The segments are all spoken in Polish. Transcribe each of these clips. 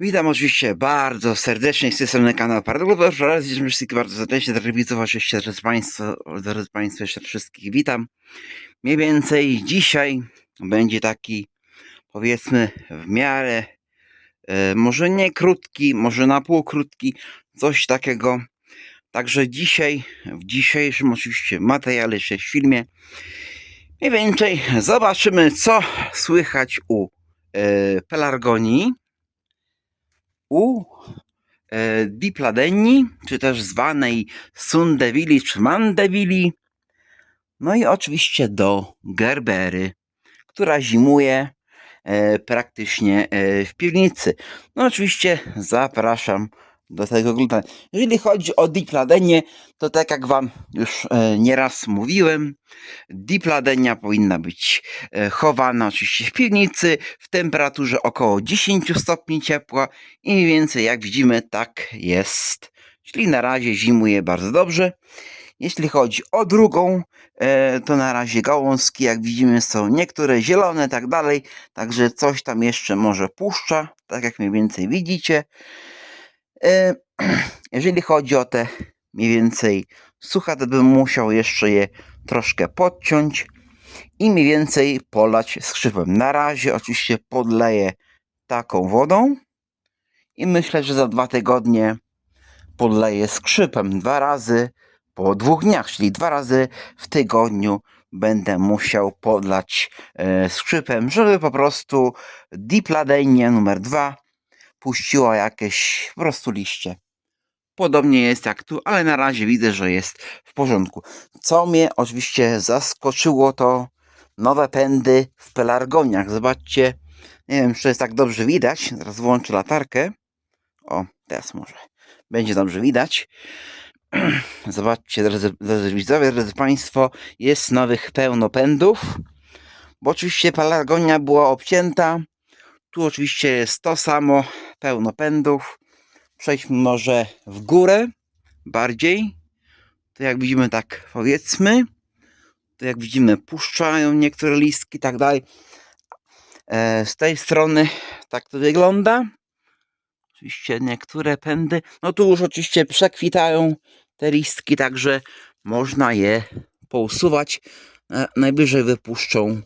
Witam oczywiście bardzo serdecznie z tej strony kanał Paradoglowy. Raz jeszcze wszystkich bardzo serdecznie, drodzy widzów, oczywiście drodzy Państwo, drodzy Państwo, jeszcze wszystkich witam. Mniej więcej dzisiaj będzie taki, powiedzmy, w miarę, e, może nie krótki, może na pół krótki, coś takiego. Także dzisiaj, w dzisiejszym oczywiście materiale, czy filmie, mniej więcej zobaczymy, co słychać u e, Pelargonii u e, Dipladenii, czy też zwanej Sundewili czy Mandewili, no i oczywiście do Gerbery, która zimuje e, praktycznie e, w piwnicy. No oczywiście zapraszam do tego oglądania. Jeżeli chodzi o Dipladenię, to tak jak Wam już e, nieraz mówiłem, Dipladenia powinna być e, chowana oczywiście w piwnicy w temperaturze około 10 stopni ciepła i mniej więcej jak widzimy tak jest. Czyli na razie zimuje bardzo dobrze. Jeśli chodzi o drugą, e, to na razie gałązki, jak widzimy, są niektóre zielone, tak dalej. Także coś tam jeszcze może puszcza, tak jak mniej więcej widzicie. E, jeżeli chodzi o te mniej więcej sucha, to bym musiał jeszcze je troszkę podciąć i mniej więcej polać skrzypem. Na razie oczywiście podleję taką wodą i myślę, że za dwa tygodnie podleję skrzypem dwa razy po dwóch dniach, czyli dwa razy w tygodniu będę musiał podlać e, skrzypem, żeby po prostu Dipladenia numer dwa puściła jakieś po prostu liście. Podobnie jest jak tu, ale na razie widzę, że jest w porządku. Co mnie oczywiście zaskoczyło, to nowe pędy w pelargoniach. Zobaczcie, nie wiem, czy to jest tak dobrze widać. Zaraz włączę latarkę. O, teraz może będzie dobrze widać. Zobaczcie, drodzy, drodzy widzowie, drodzy Państwo, jest nowych pełnopędów. Bo oczywiście pelargonia była obcięta. Tu oczywiście jest to samo, pełno pędów. Przejdźmy może w górę bardziej. To jak widzimy, tak powiedzmy. To jak widzimy, puszczają niektóre listki i tak dalej. E, Z tej strony tak to wygląda. Oczywiście niektóre pędy. No tu już oczywiście przekwitają te listki, także można je pousuwać. E, Najbliżej wypuszczą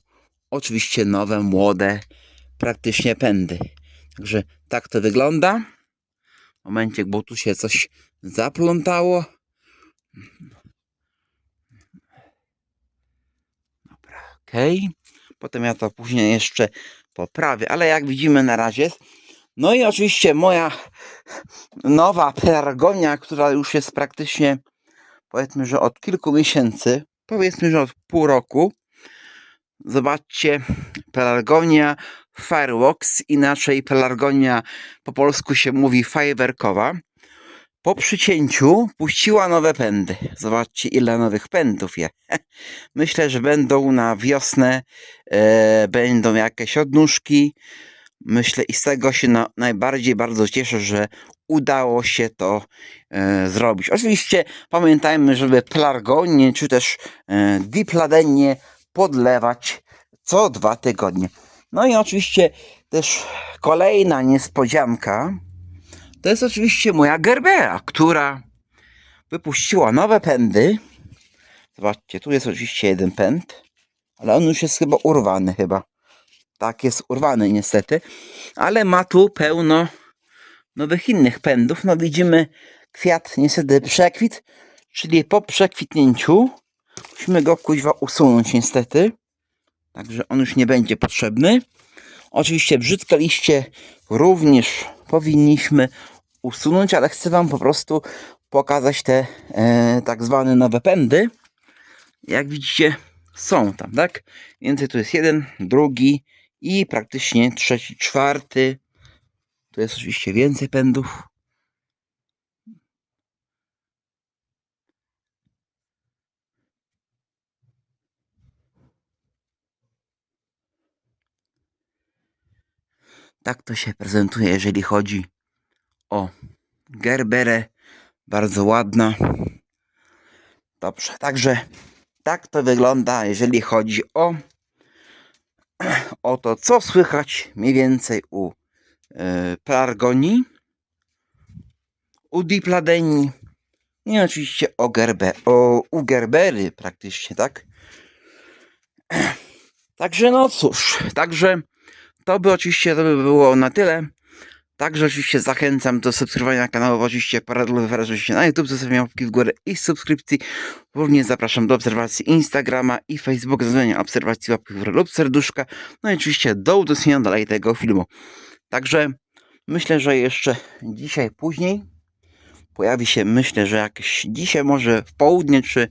oczywiście nowe, młode, praktycznie pędy. Także tak to wygląda. Momencie, bo tu się coś zaplątało. Dobra, okej. Potem ja to później jeszcze poprawię, ale jak widzimy na razie. No i oczywiście moja nowa pelargonia, która już jest praktycznie powiedzmy, że od kilku miesięcy, powiedzmy, że od pół roku. Zobaczcie, pelargonia Fireworks, inaczej pelargonia po polsku się mówi fajerwerkowa. Po przycięciu puściła nowe pędy. Zobaczcie, ile nowych pędów je. Myślę, że będą na wiosnę, e, będą jakieś odnóżki. Myślę i z tego się na, najbardziej bardzo cieszę, że udało się to e, zrobić. Oczywiście pamiętajmy, żeby pelargonię czy też e, dipladenię podlewać co dwa tygodnie. No i oczywiście też kolejna niespodzianka to jest oczywiście moja gerbera, która wypuściła nowe pędy. Zobaczcie, tu jest oczywiście jeden pęd, ale on już jest chyba urwany chyba. Tak, jest urwany niestety, ale ma tu pełno nowych innych pędów. No widzimy kwiat niestety przekwit, czyli po przekwitnięciu musimy go kuźwa usunąć niestety. Także on już nie będzie potrzebny. Oczywiście brzydkie liście również powinniśmy usunąć, ale chcę Wam po prostu pokazać te e, tak zwane nowe pędy. Jak widzicie, są tam, tak? Więcej tu jest jeden, drugi i praktycznie trzeci, czwarty. Tu jest oczywiście więcej pędów. Tak to się prezentuje, jeżeli chodzi o Gerberę. Bardzo ładna. Dobrze, także tak to wygląda, jeżeli chodzi o, o to, co słychać mniej więcej u Pelargonii, u Dipladeni i oczywiście o, gerbe, o, u Gerbery praktycznie, tak? Także no cóż, także to by oczywiście to by było na tyle. Także oczywiście zachęcam do subskrybowania kanału, oczywiście Paradol wyrażę na YouTube, zostawiam łapki w górę i subskrypcji. Również zapraszam do obserwacji Instagrama i Facebooka, zostawienia obserwacji łapki w górę lub serduszka. No i oczywiście do udostępnienia dalej tego filmu. Także myślę, że jeszcze dzisiaj później pojawi się, myślę, że jakieś dzisiaj może w południe, czy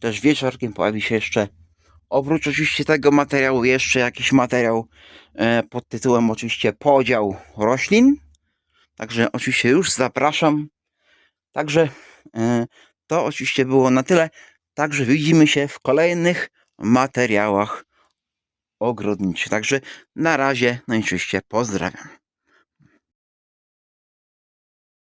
też wieczorkiem pojawi się jeszcze oprócz oczywiście tego materiału jeszcze jakiś materiał e, pod tytułem oczywiście podział roślin. Także oczywiście już zapraszam. Także e, to oczywiście było na tyle. Także widzimy się w kolejnych materiałach ogrodniczych. Także na razie, no i oczywiście pozdrawiam.